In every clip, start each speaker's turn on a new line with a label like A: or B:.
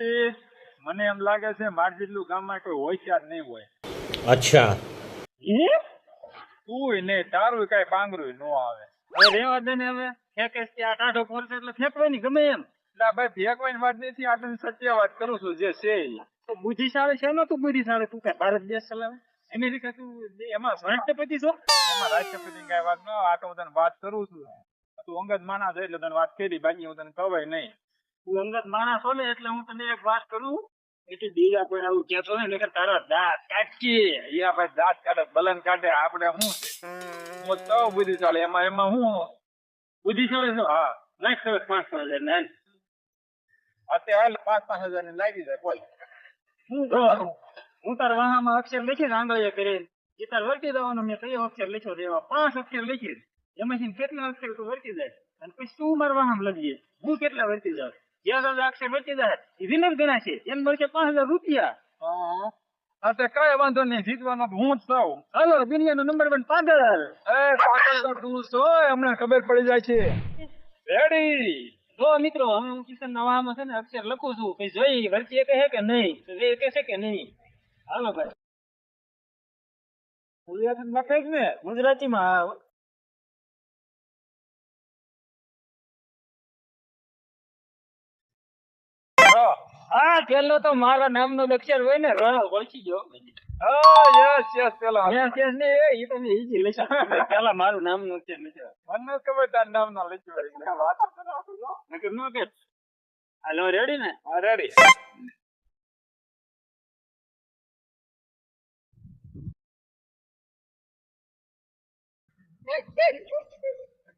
A: મને એમ લાગે છે માર જેટલું ગામમાં કોઈ હોશિયાર નહીં હોય.
B: અચ્છા.
A: તું ને તારું કઈ પાંગરું ન આવે.
C: હવે રેવા દે ને હવે. ફેંકેશ આ ટાઢો ફોરશે એટલે ફેંકવાની ગમે એમ.
A: ના ભાઈ ફેંકવાની વાત નથી આ તને સત્ય વાત કરું છું જે છે
C: તો બુદ્ધિ સારે છે ને તું બુદ્ધિ સારે તું કઈ ભારત દેશ ચલાવે?
A: અમેરિકા તું એમાં
C: રાષ્ટ્રપતિ છો?
A: એમાં રાષ્ટ્રપતિ કઈ વાત ન આ તો હું તને વાત કરું છું. તું અંગત માના છે એટલે તને વાત કરી બાકી હું તને ખબર નહીં.
C: અંગત માણસ હો એટલે હું તને એક વાત કરું. એટલે બીજા કોઈ આવું કહેતો ને એટલે તારા દાંત કાઢી
A: યા ભાઈ દાંત કાઢે, બલન કાઢે, આપણે શું હું તો બુદ્ધિશાળી, એમાં એમાં હું?
C: બુદ્ધિશાળી છું?
A: હા.
C: નાખ સરસ પાંચ પાંચ હજાર ને
A: અત્યારે પાંચ પાંચ હજાર ને લાવી જાય બોલ.
C: હું હું તાર વાહામાં અક્ષર લખીને આંગળીએ કરીને એ તાર વર્તી દેવાનો મેં કયો અક્ષર લખ્યો એવા પાંચ અક્ષર લખી એમાંથી કેટલા અક્ષર તું વર્તી જાય? અને પછી તું મારા વાહામાં લખીએ હું કેટલા વર્તી જાઉં?
A: કઈ વાંધો નહીં જીતવાનો હું જ છું.
C: હાલો દુનિયાનો નંબર વન પાગલ.
A: એ પાછળ તો તું છો હમણાં ખબર પડી જાય છે. રેડી
C: જો મિત્રો હવે હું કિશન નવામાં છે ને અક્ષર લખું છું. પછી જોઈ વર્તી કહે કે નહીં એ કહે છે કે નહીં. હાલો ભાઈ.
A: ને.
C: ગુજરાતીમાં હા. પેલો તો મારા નામનો લેક્ચર હોય ને ર ઓળખી ગયો.
A: હા યસ યસ પેલા.
C: યસ યસ ને એ ઈ તમે ઈજી લઈ પેલા મારું નામનું અક્ષર લખ્યો.
A: મને ખબર તાર નામ ના લખ્યું
C: નકર નો કે હાલો રેડી ને?
A: હા રેડી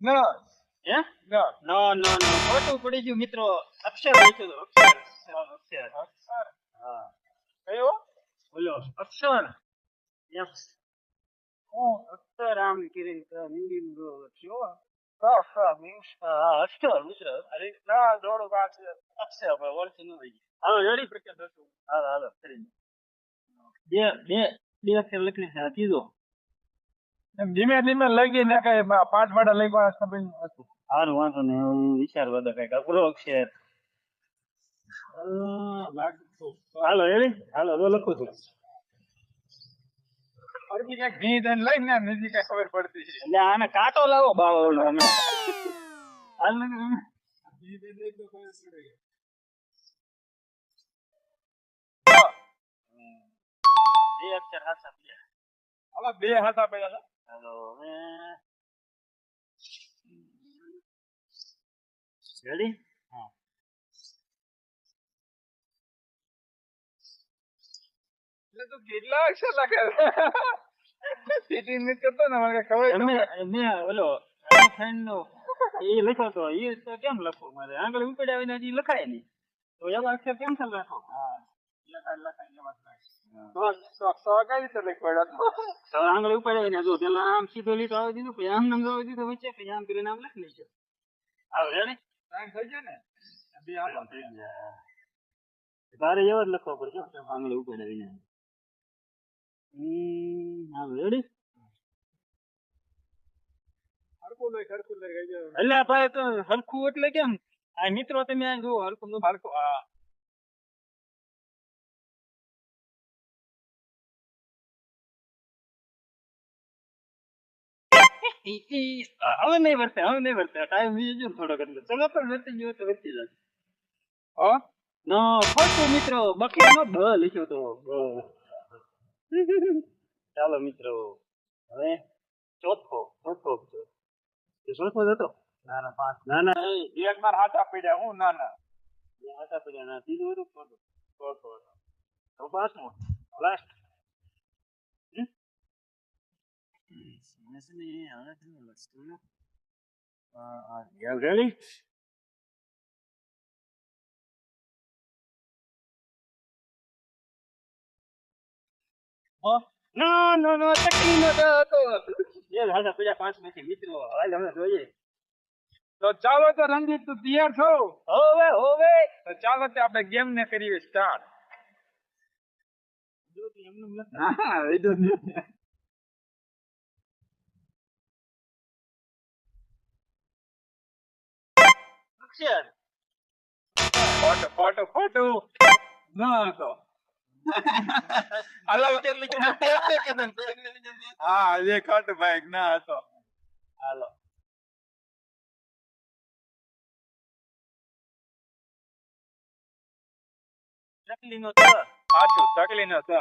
A: ના
C: હે?
A: ના
C: નો નો. નો ખોટું પડી ગયું મિત્રો. અક્ષર લખ્યો અક્ષર. બે બે બે અક્ષર લખી
A: ધીમે ધીમે લગી ને કઈ પાંચ વાડા હતું
C: હારું વાંધો નહીં વિચાર બધા કંઈક અઘરો અક્ષર હાલો એ હાલો તો લખું છું.
A: અરબી ક્યાંક ઘી દઈને લઈને ને નીચે કઈ ખબર પડતી છે.
C: એટલે આને કાંટો લાવો બાવળનો અમે. હાલ
A: ઘી દઈ દઈ તો ખબર પડે.
C: બે અક્ષર
A: હાલો બે હાસા છે.
C: હાલો હવે. રેડી
A: એટલે તું કેટલા અક્ષર લખે? સીટી નીચ કરતો ને મને ખબર
C: મેં ઓલો ફ્રેન્ડ નો એ લખ્યો તો એ તો કેમ લખું મારે? આંગળી ઉપડ્યા વિના હજી લખાય નહીં. તો એવા અક્ષર કેમ છે લખો?
A: હા. લખાય
C: આંગળી જો પેલા આમ સીધો લીટો આવી દીધું પછી આમ નામ આવી દીધો વચ્ચે પછી આમ કરીને આમ લખી લેજો આવ
A: ટાઈમ થઈ ગયો ને?
C: તારે એવો જ લખવો પડશે આંગળી ઉપડ્યા એટલે ભાઈ તો હરખું એટલે કેમ? આ મિત્રો તમે આ જુઓ હરખું નું
A: હરખું હા.
C: હવે નહીં વર્તે હવે નહીં વર્તે. ટાઈમ ને થોડોક એટલે. ચલો પણ વર્તી ગયો તો વર્તી જાય.
A: હા?
C: નો ખોટું મિત્રો બકરી નો બ લખ્યો તો. ચાલો મિત્રો હવે ચોથો ચોથો ચોથો જ હતો ના ના પાંચ ના ના
A: એક માર હાથ દે હું ના ના
C: બે હતા પડ્યા ના ત્રીજું હતું ચોથો ચોથો હતો તો પાંચમો લાસ્ટ રેડી નો નો નો ચકલી નો તો. હતો એ હાથા પડ્યા પાંચમાંથી મિત્રો, હાલ, અમે જોઈએ.
A: તો ચાલો તો રણજીત તું તૈયાર છો?
C: હોવે હોવે.
A: તો ચાલો તે આપણે ગેમ ને કરીએ સ્ટાર્ટ
C: જો તું એમનું.
A: હા, એ તો
C: અક્ષર.
A: Photo photo photo. ના હતો હાલો હા એ ખોટ ભાઈ ના હતો હાલો
C: ચકલીનો ત
A: સાચું ચકલી નો તો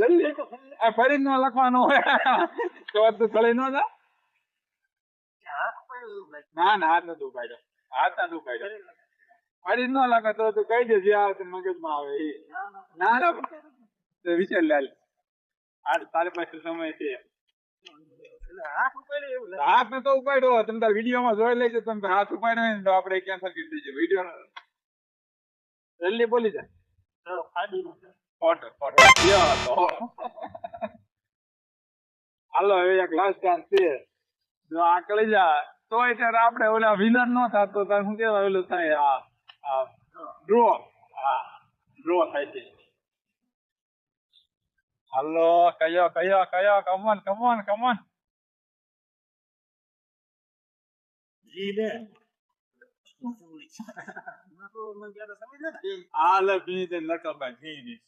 A: જલ્દી આ ફરી ન લખવાનું હોય. તો ચડી ન જા. ના ના, હાથ નથી ઉપાડ્યો. હાથ નથી ઉપાડ્યો. ફરી ન લખે તો તું કહી દે જે આવે મગજમાં આવે એ. ના ના વિચાર લે. આ તારી પાસે સમય છે. હાથ ને તો ઉપાડ્યો. તમે તાર વિડીયોમાં જોઈ લેજો. તમે હાથ ઉપાડ્યો ને તો આપણે કેન્સલ કરી દઈએ વીડિયો જલ્દી બોલી જાય ફોટો ફોટો યો તો હાલો હવે એક લાસ્ટ ચાન્સ છે. જો આ કરી જા. તોય ત્યારે આપણે ઓલા વિનર નો થતો તાર શું કેવા ઓલું થાય આ ડ્રો હા ડ્રો થાય છે. હાલો કયો કયો કયો? કમોન કમોન કમોન જીને તે નકલ ભાઈ ભી ની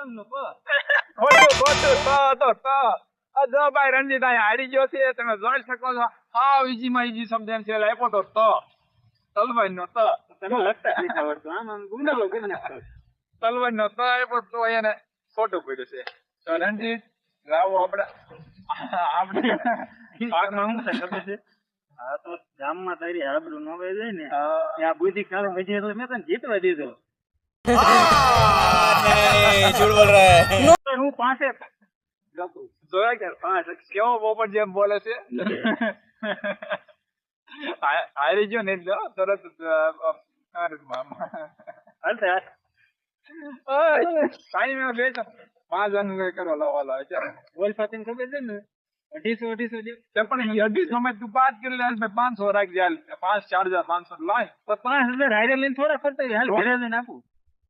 C: પતંગનો
A: ખોટું ખોટું તો તો તો. આ ભાઈ રણજીત અહીં હારી ગયો છે તમે જોઈ શકો છો. હાવ ઈજી માં ઈજી શબ્દ એમ છે એટલે તો તો. તલવાઈ નો તો.
C: તને લખતા નથી આવડતું આમ આમ ગુંડલો કરી નાખતો
A: તલવાઈ નો તો આપ્યો તો એને ખોટું પડ્યું છે. તો રણજીત લાવો આપણે. આપણે.
C: ખબર છે? હા તો ગામમાં તારી આબરૂ ન ને. ત્યાં બુદ્ધિ કાળો વધી એટલે મેં તને જીતવા દીધો.
B: झूठ बोल रहा है
C: તો હું પાસે
A: જોયા કે પાંચ કેવો પોપટ જેમ બોલે છે હા- હારી ગયો ને એટલે તરત જ, અ, અ,
C: હાલતે હાથ
A: ટાઈમ એવો બે છે પાંચ હજારનું કઈ કરો લાવો લાવો ચાલો
C: બોલ ફાતીને ખબર છે ને અઢીસો અઢીસો દે
A: તે પણ એ અઢી સમય તું પાંચ કિલો લે ભાઈ પાંચસો રાખજે હાલ પાંચ ચાર હજાર પાંચસો લાય
C: પણ પાંચ હજાર હારે લઈને થોડા ફરતા હોય. હાલ ઘરે જઈને આપું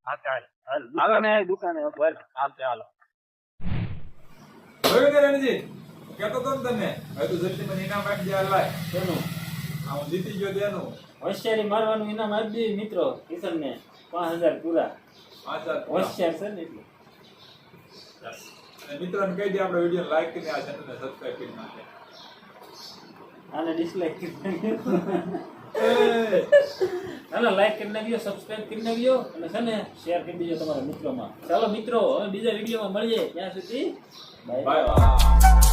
C: હા ચાલ. હાલ દુકાને
A: તે હાલો.
D: જોયું ને રણજીત કેતો તો તને હવે તું જલ્દી મને ઇનામ આપી દે લાય.
C: શેનું?
D: આ હું જીતી ગયો તેનું.
C: હોશિયારી મારવાનું ઇનામ આપી દે મિત્રો કિશન ને પાંચ હજાર પૂરા. હોશિયાર છે ને એટલે.
D: અને મિત્રોને કહી દે આપણે વીડિયો લાઈક કરીને આ ચેનલને સબસ્ક્રાઇબ કરી નાખે.
C: આને ડિસલાઈક કરી ના ના લાઈક કરી નાખજો સબસ્ક્રાઇબ કરી નાખજો, અને છે ને શેર કરી દેજો તમારા મિત્રોમાં. ચાલો મિત્રો, હવે બીજા વિડીયોમાં મળીએ. ત્યાં સુધી
D: બાય બાય